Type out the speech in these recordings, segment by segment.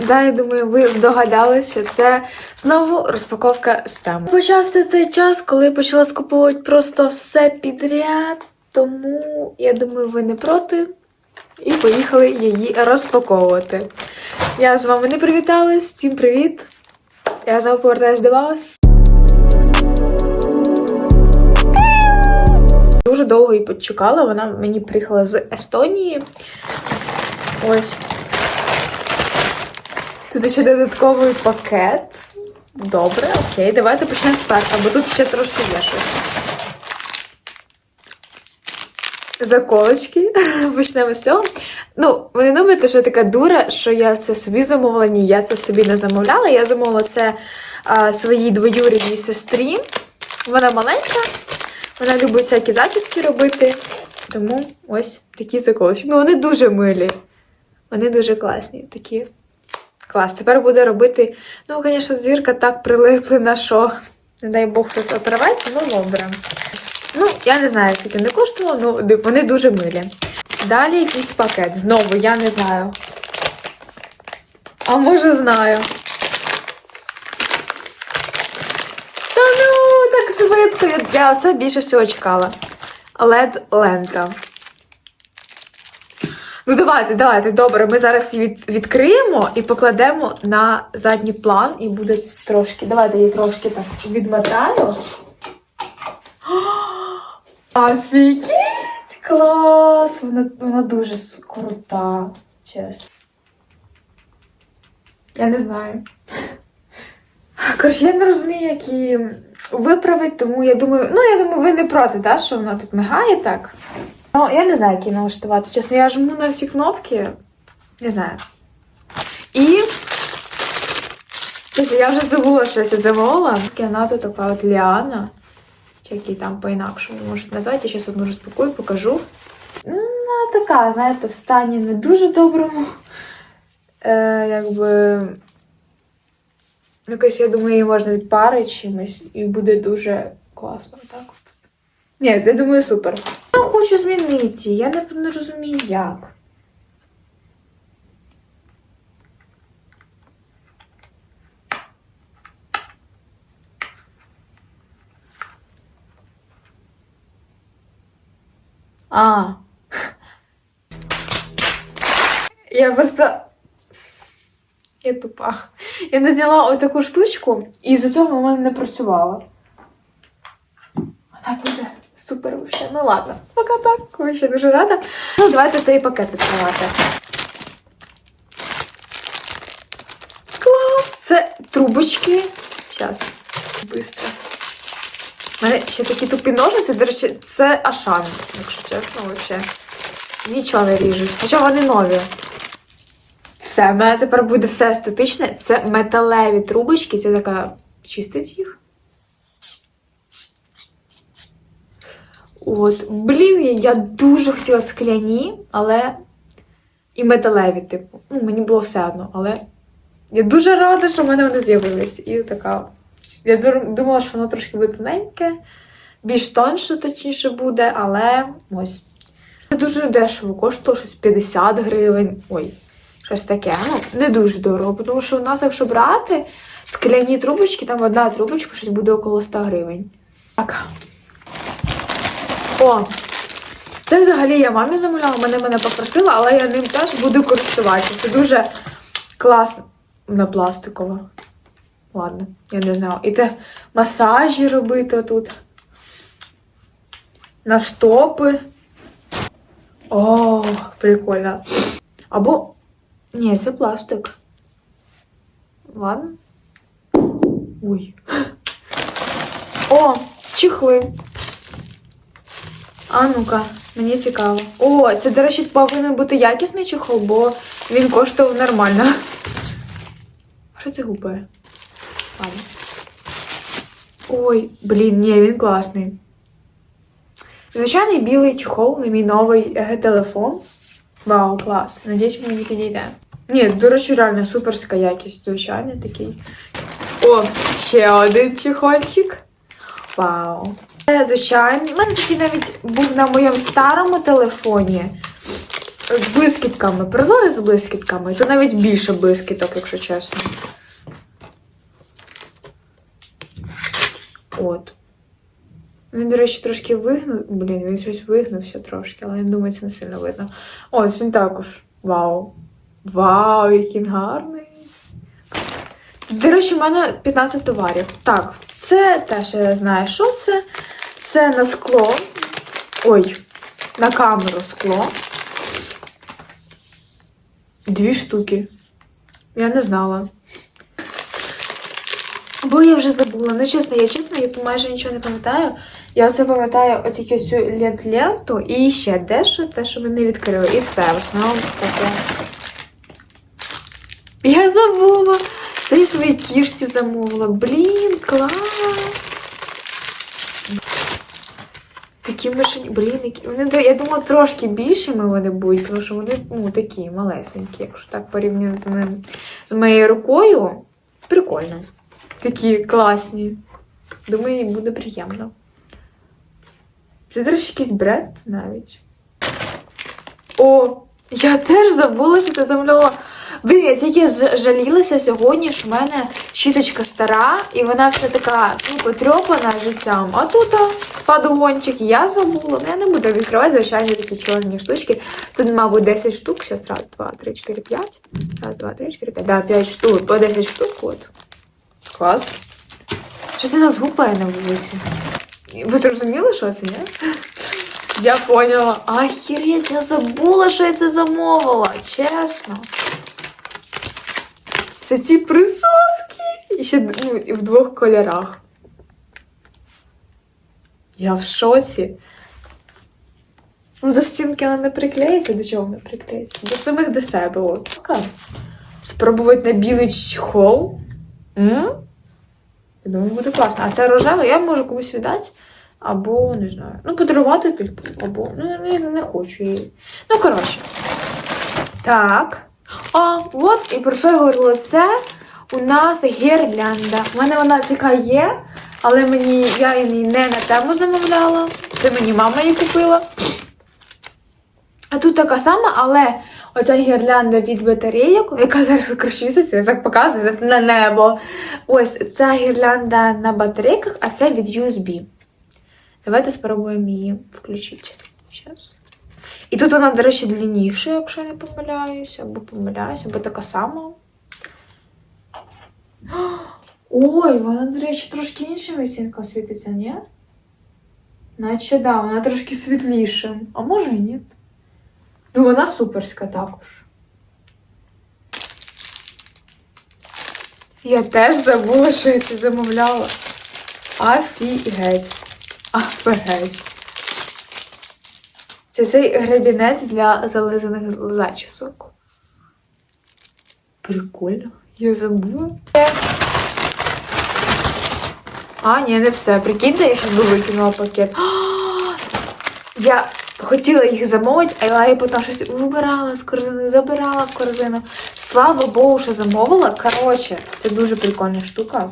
Да, я думаю, ви здогадались, що це знову розпаковка з тему. Почався цей час, коли почала скуповувати просто все підряд. Тому я думаю, ви не проти. І поїхали її розпаковувати. Я з вами не привіталась. Всім привіт! Я знову повертаюсь до вас. Дуже довго її почекала. Вона мені приїхала з Естонії. Ось. Тут ще додатковий пакет. Добре, окей, давайте почнемо з першого, бо тут ще трошки є щось. Заколочки. Почнемо з цього. Ну, ви не думаєте, що я така дура, що я це собі замовила? Ні, я це собі не замовляла. Я замовила це а, своїй двоюрідній сестрі. Вона маленька, вона любить всякі зачіски робити. Тому ось такі заколочки. Ну, вони дуже милі. Вони дуже класні. Такі. Клас. Тепер буде робити. Ну, звісно, зірка так прилеплена, що, не дай Бог, хтось оторветься, ну добре. Ну, я не знаю, скільки не коштувало, ну вони дуже милі. Далі якийсь пакет. Знову, я не знаю. А може знаю. Та ну, так швидко. Я оце більше всього чекала. led лента. Ну, давайте, давайте, добре. Ми зараз її від, відкриємо і покладемо на задній план, і буде трошки. Давайте її трошки так відмотаю. Офігеть! Клас! Вона, вона дуже крута, чесно. Я не знаю. Коротше, я не розумію, як її виправити, тому я думаю, ну я думаю, ви не проти, да, що вона тут мигає так. Ну, я не знаю, як її налаштувати. Чесно, я жму на всі кнопки. Не знаю. І. Чесно, я вже забула, що я це замовила. Вона тут така от Ліана. Чи як її там по-інакшому можуть назвати. Я зараз одну розпакую, покажу. Ну, вона така, знаєте, в стані не дуже доброму. Е, якби. Якось, я думаю, її можна відпарити чимось і буде дуже класно. Так. Ні, я думаю, супер. Хочу змінити, я не, не розумію як. А. Я просто. Я тупа. Я не зняла отаку штучку, і за цього в мене не працювала. А так буде супер вообще. Ну ладно, поки так, я ще дуже рада. Ну, давайте цей пакет відкривати. Клас! Це трубочки. Зараз, быстро. У мене ще такі тупі ножиці, до речі, це Ашан, якщо чесно, вообще. Нічого не ріжуть. Хоча вони нові. Все, в мене тепер буде все естетичне. Це металеві трубочки, це така чистить їх. От, блін, я, дуже хотіла скляні, але і металеві, типу. Ну, мені було все одно, але я дуже рада, що в мене вони з'явились. І така. Я думала, що воно трошки буде тоненьке, більш тонше, точніше буде, але ось. Це дуже дешево, коштувало щось 50 гривень. Ой, щось таке. Ну, не дуже дорого, тому що у нас, якщо брати скляні трубочки, там одна трубочка щось буде около 100 гривень. Так. О! Це взагалі я мамі замовляла, мене мене попросила, але я ним теж буду користуватися. Дуже класно. Вона пластикова. Ладно, я не знаю. І те масажі робити тут. На стопи. О, прикольно. Або. Ні, це пластик. Ладно. Ой. О, чехли. А ну-ка, мені цікаво. О, це, до речі, повинен бути якісний чехол, бо він коштував нормально. Що це гупає? Ладно. Ой, блін, ні, він класний. Звичайний білий чехол на мій новий е, телефон. Вау, клас. Надіюсь, мені підійде. Ні, до речі, реально суперська якість, звичайний такий. О, ще один чехольчик. Вау. Це звичайний. У мене такий навіть був на моєму старому телефоні. з блискітками. Прозорий з блискітками. То навіть більше блискіток, якщо чесно. От. Він, до речі, трошки вигнув. Блін, він щось вигнувся трошки, але я думаю, це не сильно видно. Ось він також. Вау. Вау, який він гарний. До речі, в мене 15 товарів. Так, це теж я знаю, що це. Це на скло. Ой, на камеру скло. Дві штуки. Я не знала. Бо я вже забула. Ну, чесно, я чесно, я тут майже нічого не пам'ятаю. Я оце пам'ятаю оці цю лент-ленту і ще дещо, те, що ви не відкрили. І все, в основному таке. Я забула. Це я своїй кішці замовила. Блін, клас! Такі мишені, блін, які. Вони, я думала, трошки більшими вони будуть, тому що вони ну, такі малесенькі, якщо так порівняти з моєю рукою. Прикольно. Такі класні. Думаю, їм буде приємно. Це, речі, якийсь бренд навіть. О, я теж забула, що ти замовляла. Блін, я тільки жалілася сьогодні, що в мене щіточка стара, і вона вся така ну, потрьопана життям. А тут а, подгончик я забула. Ну, я не буду відкривати, звичайно, такі чорні штучки. Тут, мабуть, 10 штук. Зараз раз, два, три, чотири, п'ять. Раз, два, три, чотири, п'ять. Да, 5 штук. По 10 штук. От. Клас. Щось у нас гупає на вулиці. Ви зрозуміли, що це, ні? Я поняла. Ахереть, я забула, що я це замовила. Чесно. Це ці присоски. І ще ну, в двох кольорах. Я в шоці. Ну, до стінки вона не приклеїться, до чого вона приклеїться? До самих до себе. От. Спробувати на білий чхол. М? Я думаю, буде класно. А це рожеве, я можу комусь віддати. Або, не знаю, ну, подарувати типу, або. Ну, я не хочу її. Ну, коротше. Так. А, от, і про що я говорила? Це у нас гірлянда. У мене вона така є, але мені я її не на тему замовляла. Це мені мама її купила. А тут така сама, але оця гірлянда від батарейок, яка зараз кращується, я так показую на небо. Ось ця гірлянда на батарейках, а це від USB. Давайте спробуємо її включити. Щас. І тут вона, до речі, длинніша, якщо я не помиляюся, або помиляюся, або така сама. Ой, вона, до речі, трошки іншим відтінком світиться, ні? Наче да, вона трошки світліша. А може і ні. Ну, вона суперська також. Я теж забула, що я це замовляла. Афігеть. Афігеть. Це цей гребінець для зализаних зачісок. Прикольно. Я забула. А, ні, не все. Прикиньте, я ще викинула пакет. Я хотіла їх замовити, але я потім щось вибирала з корзини, забирала в корзину. Слава Богу, що замовила. Коротше, це дуже прикольна штука.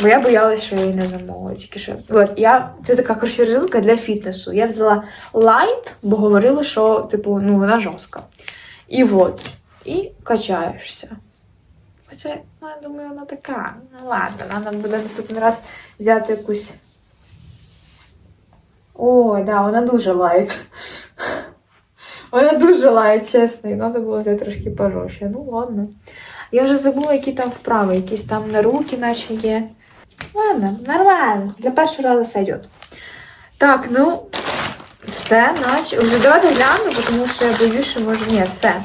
Бо я боялась, що я її не замовила. Тільки що. От, я... Це така коротше, резинка для фітнесу. Я взяла лайт, бо говорили, що типу, ну, вона жорстка. І от. І качаєшся. Хоча, ну, я думаю, вона така. Ну ладно, треба буде наступний раз взяти якусь. Ой, да, вона дуже лайт. Вона дуже лайт, чесно, і треба було взяти трошки пожорстче. Ну ладно. Я вже забула, які там вправи, якісь там на руки наче є. Ладно, нормально. Для першого разу сойдет. Так, ну, все, наче. Вже давайте гляну, тому що я боюсь, що може. Ні, все.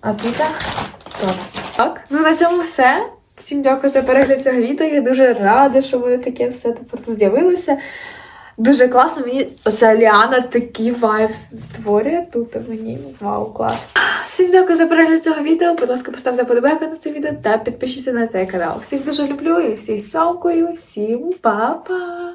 А тут теж. Так, ну на цьому все. Всім дякую за перегляд цього відео. Я дуже рада, що воно таке все тепер тут з'явилося. Дуже класно. Мені оця Ліана такий вайб створює тут. Мені вау, клас. Всім дякую за перегляд цього відео. Будь ласка, поставте подобайку на це відео та підпишіться на цей канал. Всіх дуже люблю і всіх цілкую. Всім па-па!